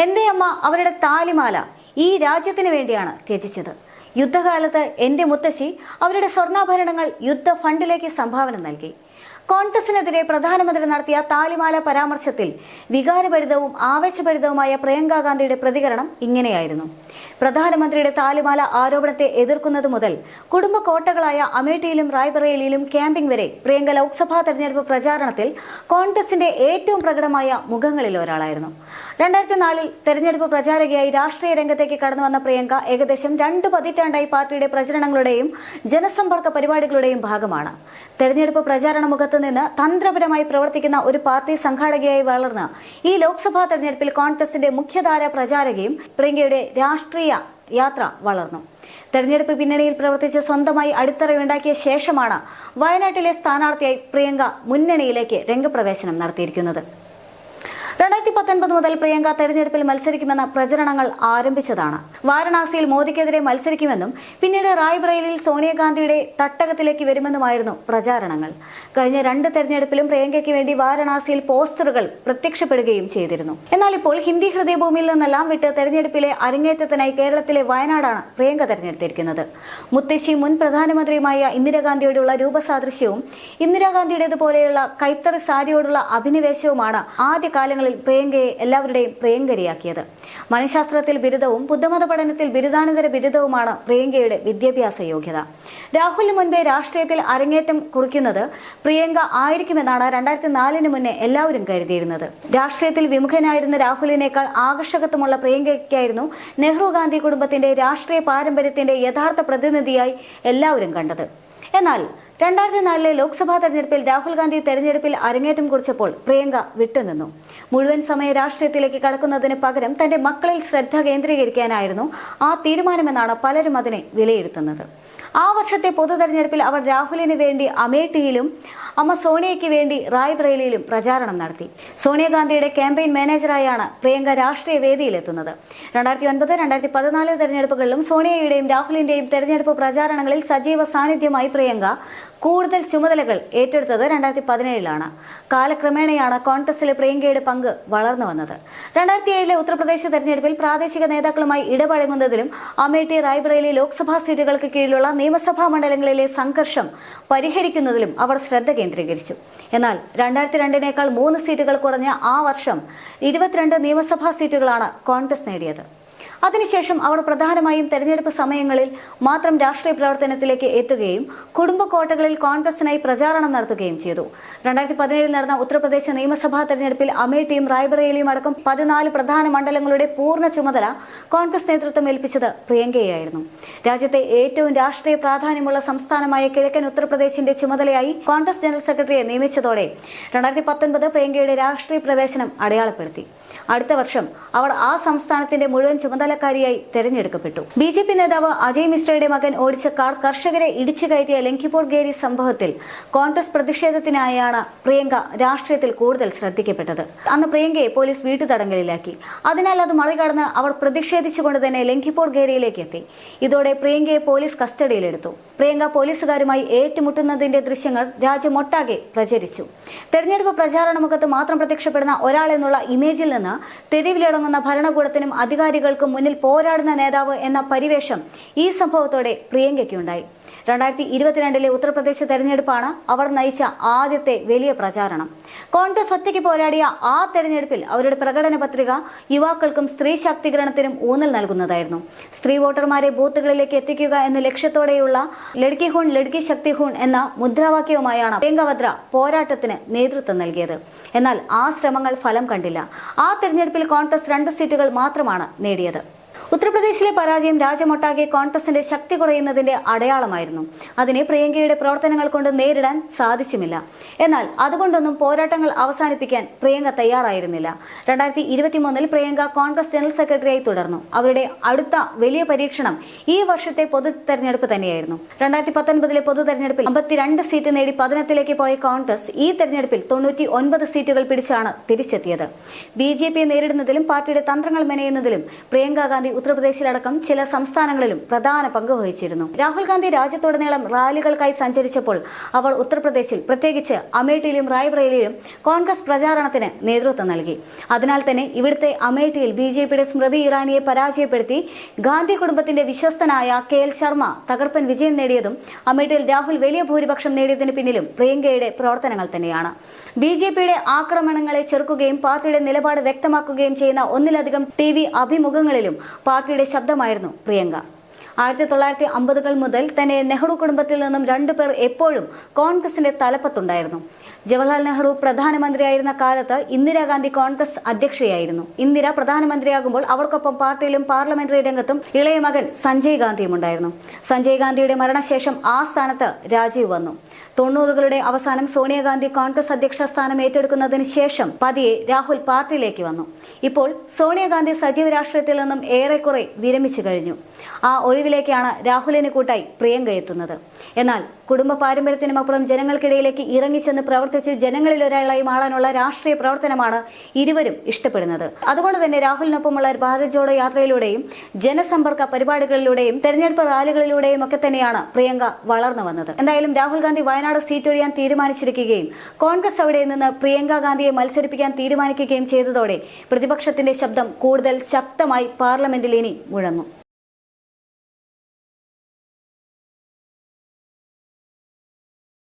എന്റെ അമ്മ അവരുടെ താലിമാല ഈ രാജ്യത്തിന് വേണ്ടിയാണ് ത്യജിച്ചത്. യുദ്ധകാലത്ത് എന്റെ മുത്തശ്ശി അവരുടെ സ്വർണാഭരണങ്ങൾ യുദ്ധ ഫണ്ടിലേക്ക് സംഭാവന നൽകി. കോൺഗ്രസിനെതിരെ പ്രധാനമന്ത്രി നടത്തിയ താലിമാല പരാമർശത്തിൽ വികാരഭരിതവും ആവേശഭരിതവുമായ പ്രിയങ്ക ഗാന്ധിയുടെ പ്രതികരണം ഇങ്ങനെയായിരുന്നു. പ്രധാനമന്ത്രിയുടെ താലിമാല ആരോപണത്തെ എതിർക്കുന്നത് മുതൽ കുടുംബ കോട്ടകളായ അമേഠിയിലും റായ്ബറേലിയിലും ക്യാമ്പിംഗ് വരെ പ്രിയങ്ക ലോക്സഭാ തെരഞ്ഞെടുപ്പ് പ്രചാരണത്തിൽ കോൺഗ്രസിന്റെ ഏറ്റവും പ്രകടമായ മുഖങ്ങളിൽ ഒരാളായിരുന്നു. രണ്ടായിരത്തി നാലിൽ തെരഞ്ഞെടുപ്പ് പ്രചാരകയായി രാഷ്ട്രീയ രംഗത്തേക്ക് കടന്നു വന്ന പ്രിയങ്ക ഏകദേശം രണ്ട് പതിറ്റാണ്ടായി പാർട്ടിയുടെ പ്രചരണങ്ങളുടെയും ജനസമ്പർക്ക പരിപാടികളുടെയും ഭാഗമാണ്. തെരഞ്ഞെടുപ്പ് പ്രചാരണ മുഖത്ത് നിന്ന് തന്ത്രപരമായി പ്രവർത്തിക്കുന്ന ഒരു പാർട്ടി സംഘാടകയായി വളർന്ന് ഈ ലോക്സഭാ തെരഞ്ഞെടുപ്പിൽ കോൺഗ്രസിന്റെ മുഖ്യധാര പ്രചാരകയും പ്രിയങ്കയുടെ രാഷ്ട്രീയ യാത്ര വളർന്നു. തെരഞ്ഞെടുപ്പ് പിന്നണിയിൽ പ്രവർത്തിച്ച് സ്വന്തമായി അടിത്തറയുണ്ടാക്കിയ ശേഷമാണ് വയനാട്ടിലെ സ്ഥാനാർത്ഥിയായി പ്രിയങ്ക മുന്നണിയിലേക്ക് രംഗപ്രവേശനം നടത്തിയിരിക്കുന്നത്. രണ്ടായിരത്തി പത്തൊൻപത് മുതൽ പ്രിയങ്ക തെരഞ്ഞെടുപ്പിൽ മത്സരിക്കുമെന്ന പ്രചരണങ്ങൾ ആരംഭിച്ചതാണ്. വാരണാസിയിൽ മോദിക്കെതിരെ മത്സരിക്കുമെന്നും പിന്നീട് റായ്ബറേലിയിൽ സോണിയാഗാന്ധിയുടെ തട്ടകത്തിലേക്ക് വരുമെന്നുമായിരുന്നു പ്രചാരണങ്ങൾ. കഴിഞ്ഞ രണ്ട് തെരഞ്ഞെടുപ്പിലും പ്രിയങ്കയ്ക്ക് വേണ്ടി വാരണാസിയിൽ പോസ്റ്ററുകൾ പ്രത്യക്ഷപ്പെടുകയും ചെയ്തിരുന്നു. എന്നാൽ ഇപ്പോൾ ഹിന്ദി ഹൃദയഭൂമിയിൽ നിന്നെല്ലാം വിട്ട് തെരഞ്ഞെടുപ്പിലെ അരങ്ങേറ്റത്തിനായി കേരളത്തിലെ വയനാടാണ് പ്രിയങ്ക തെരഞ്ഞെടുത്തിരിക്കുന്നത്. മുത്തശ്ശി മുൻ പ്രധാനമന്ത്രിയുമായ ഇന്ദിരാഗാന്ധിയോടുള്ള രൂപസാദൃശ്യവും ഇന്ദിരാഗാന്ധിയുടേതുപോലെയുള്ള കൈത്തറി സാരിയോടുള്ള അഭിനിവേശവുമാണ് ആദ്യകാലങ്ങളിൽ പ്രിയങ്കയെ എല്ലാവരുടെയും പ്രിയങ്കരിയാക്കിയത്. മനഃശാസ്ത്രത്തിൽ ബിരുദവും ബുദ്ധമത പഠനത്തിൽ ബിരുദാനന്തര ബിരുദവുമാണ് പ്രിയങ്കയുടെ വിദ്യാഭ്യാസ യോഗ്യത. രാഹുലിന് മുൻപേ രാഷ്ട്രീയത്തിൽ അരങ്ങേറ്റം കുറിക്കുന്നത് പ്രിയങ്ക ആയിരിക്കുമെന്നാണ് രണ്ടായിരത്തി നാലിന് മുന്നേ എല്ലാവരും കരുതിയിരുന്നത്. രാഷ്ട്രീയത്തിൽ വിമുഖനായിരുന്ന രാഹുലിനേക്കാൾ ആകർഷകത്വമുള്ള പ്രിയങ്കയ്ക്കായിരുന്നു നെഹ്റു ഗാന്ധി കുടുംബത്തിന്റെ രാഷ്ട്രീയ പാരമ്പര്യത്തിന്റെ യഥാർത്ഥ പ്രതിനിധിയായി എല്ലാവരും കണ്ടത്. എന്നാൽ രണ്ടായിരത്തി നാലിലെ ലോക്സഭാ തെരഞ്ഞെടുപ്പിൽ രാഹുൽ ഗാന്ധി തെരഞ്ഞെടുപ്പിൽ അരങ്ങേറ്റം കുറിച്ചപ്പോൾ പ്രിയങ്ക വിട്ടുനിന്നു. മുഴുവൻ സമയ രാഷ്ട്രീയത്തിലേക്ക് കടക്കുന്നതിന് പകരം തന്റെ മക്കളിൽ ശ്രദ്ധ കേന്ദ്രീകരിക്കാനായിരുന്നു ആ തീരുമാനമെന്നാണ് പലരും അതിനെ വിലയിരുത്തുന്നത്. ആ വർഷത്തെ പൊതു തെരഞ്ഞെടുപ്പിൽ അവർ രാഹുലിന് വേണ്ടി അമേഠിയിലും അമ്മ സോണിയയ്ക്ക് വേണ്ടി റായ്ബറേലിയിലും പ്രചാരണം നടത്തി. സോണിയാഗാന്ധിയുടെ ക്യാമ്പയിൻ മാനേജറായാണ് പ്രിയങ്ക രാഷ്ട്രീയ വേദിയിലെത്തുന്നത്. രണ്ടായിരത്തി ഒൻപത് രണ്ടായിരത്തി പതിനാല് തെരഞ്ഞെടുപ്പുകളിലും സോണിയയുടെയും രാഹുലിന്റെയും തെരഞ്ഞെടുപ്പ് പ്രചാരണങ്ങളിൽ സജീവ സാന്നിധ്യമായി പ്രിയങ്ക കൂടുതൽ ചുമതലകൾ ഏറ്റെടുത്തത് രണ്ടായിരത്തി പതിനേഴിലാണ് കാലക്രമേണയാണ് കോൺഗ്രസിലെ പ്രിയങ്കയുടെ പങ്ക് വളർന്നു വന്നത്. രണ്ടായിരത്തി ഏഴിലെ ഉത്തർപ്രദേശ് തെരഞ്ഞെടുപ്പിൽ പ്രാദേശിക നേതാക്കളുമായി ഇടപഴകുന്നതിലും അമേഠി റായ്ബറേലി ലോക്സഭാ സീറ്റുകൾക്ക് കീഴിലുള്ള നിയമസഭാ മണ്ഡലങ്ങളിലെ സംഘർഷം പരിഹരിക്കുന്നതിലും അവർ ശ്രദ്ധ കേന്ദ്രീകരിച്ചു. എന്നാൽ രണ്ടായിരത്തി രണ്ടിനേക്കാൾ മൂന്ന് സീറ്റുകൾ കുറഞ്ഞ ആ വർഷം ഇരുപത്തിരണ്ട് നിയമസഭാ സീറ്റുകളാണ് കോൺഗ്രസ് നേടിയത്. അതിനുശേഷം അവർ പ്രധാനമായും തെരഞ്ഞെടുപ്പ് സമയങ്ങളിൽ മാത്രം രാഷ്ട്രീയ പ്രവർത്തനത്തിലേക്ക് എത്തുകയും കുടുംബ കോട്ടകളിൽ കോൺഗ്രസിനായി പ്രചാരണം നടത്തുകയും ചെയ്തു. രണ്ടായിരത്തി പതിനേഴിൽ നടന്ന ഉത്തർപ്രദേശ് നിയമസഭാ തെരഞ്ഞെടുപ്പിൽ അമേഠിയും റായ്ബറേലിയും അടക്കം പതിനാല് പ്രധാന മണ്ഡലങ്ങളുടെ പൂർണ ചുമതല കോൺഗ്രസ് നേതൃത്വം ഏൽപ്പിച്ചത് പ്രിയങ്കയായിരുന്നു. രാജ്യത്തെ ഏറ്റവും രാഷ്ട്രീയ പ്രാധാന്യമുള്ള സംസ്ഥാനമായ കിഴക്കൻ ഉത്തർപ്രദേശിന്റെ ചുമതലയായി കോൺഗ്രസ് ജനറൽ സെക്രട്ടറിയെ നിയമിച്ചതോടെ രണ്ടായിരത്തി പത്തൊൻപത് പ്രിയങ്കയുടെ രാഷ്ട്രീയ പ്രവേശനം അടയാളപ്പെടുത്തി. അടുത്ത വർഷം അവർ ആ സംസ്ഥാനത്തിന്റെ മുഴുവൻ ചുമതലക്കാരിയായി തെരഞ്ഞെടുക്കപ്പെട്ടു. ബി ജെ പി നേതാവ് അജയ് മിശ്രയുടെ മകൻ ഓടിച്ച കാർ കർഷകരെ ഇടിച്ചു കയറ്റിയ ലങ്കിപ്പോൾ ഗേരി സംഭവത്തിൽ കോൺഗ്രസ് പ്രതിഷേധത്തിനായാണ് പ്രിയങ്ക രാഷ്ട്രീയത്തിൽ കൂടുതൽ ശ്രദ്ധിക്കപ്പെട്ടത്. അന്ന് പ്രിയങ്കയെ പോലീസ് വീട്ടുതടങ്കലിലാക്കി. അതിനാൽ അത് മറികടന്ന് അവർ പ്രതിഷേധിച്ചുകൊണ്ട് തന്നെ ലങ്കിപ്പോൾ ഗേരിയിലേക്ക് എത്തി. ഇതോടെ പ്രിയങ്കയെ പോലീസ് കസ്റ്റഡിയിലെടുത്തു. പ്രിയങ്ക പോലീസുകാരുമായി ഏറ്റുമുട്ടുന്നതിന്റെ ദൃശ്യങ്ങൾ രാജ്യമൊട്ടാകെ പ്രചരിച്ചു. തെരഞ്ഞെടുപ്പ് പ്രചാരണ മുഖത്ത് മാത്രം പ്രത്യക്ഷപ്പെടുന്ന ഒരാൾ എന്നുള്ള ഇമേജിൽ നിന്ന് തെരുവിലിറങ്ങുന്ന ഭരണകൂടത്തിനും അധികാരികൾക്കും മുന്നിൽ പോരാടുന്ന നേതാവ് എന്ന പരിവേഷം ഈ സംഭവത്തോടെ പ്രിയങ്കയ്ക്കുണ്ടായി. രണ്ടായിരത്തി ഇരുപത്തിരണ്ടിലെ ഉത്തർപ്രദേശ് തെരഞ്ഞെടുപ്പാണ് അവർ നയിച്ച ആദ്യത്തെ വലിയ പ്രചാരണം. കോൺഗ്രസ് ഒറ്റയ്ക്ക് പോരാടിയ ആ തെരഞ്ഞെടുപ്പിൽ അവരുടെ പ്രകടന പത്രിക യുവാക്കൾക്കും സ്ത്രീ ശാക്തീകരണത്തിനും ഊന്നൽ നൽകുന്നതായിരുന്നു. സ്ത്രീ വോട്ടർമാരെ ബൂത്തുകളിലേക്ക് എത്തിക്കുക എന്ന ലക്ഷ്യത്തോടെയുള്ള ലഡ്കി ഹൂൺ ലഡ്കി ശക്തി ഹൂൺ എന്ന മുദ്രാവാക്യവുമായാണ് പ്രിയങ്ക വദ്ര പോരാട്ടത്തിന് നേതൃത്വം നൽകിയത്. എന്നാൽ ആ ശ്രമങ്ങൾ ഫലം കണ്ടില്ല. ആ തെരഞ്ഞെടുപ്പിൽ കോൺഗ്രസ് രണ്ട് സീറ്റുകൾ മാത്രമാണ് നേടിയത്. ഉത്തർപ്രദേശിലെ പരാജയം രാജ്യമൊട്ടാകെ കോൺഗ്രസിന്റെ ശക്തി കുറയുന്നതിന്റെ അടയാളമായിരുന്നു. അതിനെ പ്രിയങ്കയുടെ പ്രവർത്തനങ്ങൾ കൊണ്ട് നേരിടാൻ സാധിച്ചുമില്ല. എന്നാൽ അതുകൊണ്ടൊന്നും പോരാട്ടങ്ങൾ അവസാനിപ്പിക്കാൻ പ്രിയങ്ക തയ്യാറായിരുന്നില്ല. രണ്ടായിരത്തി ഇരുപത്തിമൂന്നിൽ പ്രിയങ്ക കോൺഗ്രസ് ജനറൽ സെക്രട്ടറിയായി തുടർന്നു. അവരുടെ അടുത്ത വലിയ പരീക്ഷണം ഈ വർഷത്തെ പൊതു തെരഞ്ഞെടുപ്പ് തന്നെയായിരുന്നു. രണ്ടായിരത്തി പത്തൊൻപതിലെ പൊതു തെരഞ്ഞെടുപ്പിൽ അമ്പത്തിരണ്ട് സീറ്റ് നേടി പതിനെട്ടിലേക്ക് പോയ കോൺഗ്രസ് ഈ തെരഞ്ഞെടുപ്പിൽ തൊണ്ണൂറ്റി ഒൻപത് സീറ്റുകൾ പിടിച്ചാണ് തിരിച്ചെത്തിയത്. ബി ജെ പിയെ നേരിടുന്നതിലും പാർട്ടിയുടെ തന്ത്രങ്ങൾ മെനയുന്നതിലും പ്രിയങ്ക ഗാന്ധി ഉത്തർപ്രദേശിലടക്കം ചില സംസ്ഥാനങ്ങളിലും പ്രധാന പങ്ക് വഹിച്ചിരുന്നു. രാഹുൽ ഗാന്ധി രാജ്യത്തുടനീളം റാലികൾക്കായി സഞ്ചരിച്ചപ്പോൾ അവർ ഉത്തർപ്രദേശിൽ പ്രത്യേകിച്ച് അമേഠിയിലും റായ്ബ്രയിലും കോൺഗ്രസ് പ്രചാരണത്തിന് നേതൃത്വം നൽകി. അതിനാൽ തന്നെ ഇവിടുത്തെ അമേഠിയിൽ ബി ജെ പിയുടെ സ്മൃതി ഇറാനിയെ പരാജയപ്പെടുത്തി ഗാന്ധി കുടുംബത്തിന്റെ വിശ്വസ്തനായ കെ എൽ ശർമ്മ തകർപ്പൻ വിജയം നേടിയതും അമേഠിയിൽ രാഹുൽ വലിയ ഭൂരിപക്ഷം നേടിയതിന് പിന്നിലും പ്രിയങ്കയുടെ പ്രവർത്തനങ്ങൾ തന്നെയാണ്. ബി ജെ പിയുടെ ആക്രമണങ്ങളെ ചെറുക്കുകയും പാർട്ടിയുടെ നിലപാട് വ്യക്തമാക്കുകയും ചെയ്യുന്ന ഒന്നിലധികം ടി വി അഭിമുഖങ്ങളിലും പാർട്ടിയുടെ ശബ്ദമായിരുന്നു പ്രിയങ്ക. ആയിരത്തി തൊള്ളായിരത്തി അമ്പതുകൾ മുതൽ തന്നെ നെഹ്റു കുടുംബത്തിൽ നിന്നും രണ്ടുപേർ എപ്പോഴും കോൺഗ്രസിന്റെ തലപ്പത്തുണ്ടായിരുന്നു. ജവഹർലാൽ നെഹ്റു പ്രധാനമന്ത്രിയായിരുന്ന കാലത്ത് ഇന്ദിരാഗാന്ധി കോൺഗ്രസ് അധ്യക്ഷയായിരുന്നു. ഇന്ദിര പ്രധാനമന്ത്രിയാകുമ്പോൾ അവർക്കൊപ്പം പാർട്ടിയിലും പാർലമെന്ററി രംഗത്തും ഇളയ മകൻ സഞ്ജയ് ഗാന്ധിയും ഉണ്ടായിരുന്നു സഞ്ജയ് ഗാന്ധിയുടെ മരണശേഷം ആ സ്ഥാനത്ത് രാജീവ് വന്നു. തൊണ്ണൂറുകളുടെ അവസാനം സോണിയാഗാന്ധി കോൺഗ്രസ് അധ്യക്ഷ സ്ഥാനം ഏറ്റെടുക്കുന്നതിന് ശേഷം പതിയെ രാഹുൽ പാർട്ടിയിലേക്ക് വന്നു. ഇപ്പോൾ സോണിയാഗാന്ധി സജീവ രാഷ്ട്രീയത്തിൽ നിന്നും ഏറെക്കുറെ വിരമിച്ചു കഴിഞ്ഞു. ആ ഒഴിവിലേക്കാണ് രാഹുലിന് കൂട്ടായി പ്രിയങ്ക എത്തുന്നത്. എന്നാൽ കുടുംബ പാരമ്പര്യത്തിനുമപ്പുറം ജനങ്ങൾക്കിടയിലേക്ക് ഇറങ്ങിച്ചെന്ന് പ്രവർത്തിച്ച് ജനങ്ങളിൽ ഒരാളായി മാറാനുള്ള രാഷ്ട്രീയ പ്രവർത്തനമാണ് ഇരുവരും ഇഷ്ടപ്പെടുന്നത്. അതുകൊണ്ട് തന്നെ രാഹുലിനൊപ്പമുള്ള ഭാരത് ജോഡോ യാത്രയിലൂടെയും ജനസമ്പർക്ക പരിപാടികളിലൂടെയും തെരഞ്ഞെടുപ്പ് റാലികളിലൂടെയും ഒക്കെ തന്നെയാണ് പ്രിയങ്ക വളർന്നു വന്നത്. എന്തായാലും രാഹുൽ ഗാന്ധി വയനാട് സീറ്റ് ഒഴിയാൻ തീരുമാനിച്ചിരിക്കുകയും കോൺഗ്രസ് അവിടെ നിന്ന് പ്രിയങ്ക ഗാന്ധിയെ മത്സരിപ്പിക്കാൻ തീരുമാനിക്കുകയും ചെയ്തതോടെ പ്രതിപക്ഷത്തിന്റെ ശബ്ദം കൂടുതൽ ശക്തമായി പാർലമെന്റിൽ ഇനി മുഴങ്ങും.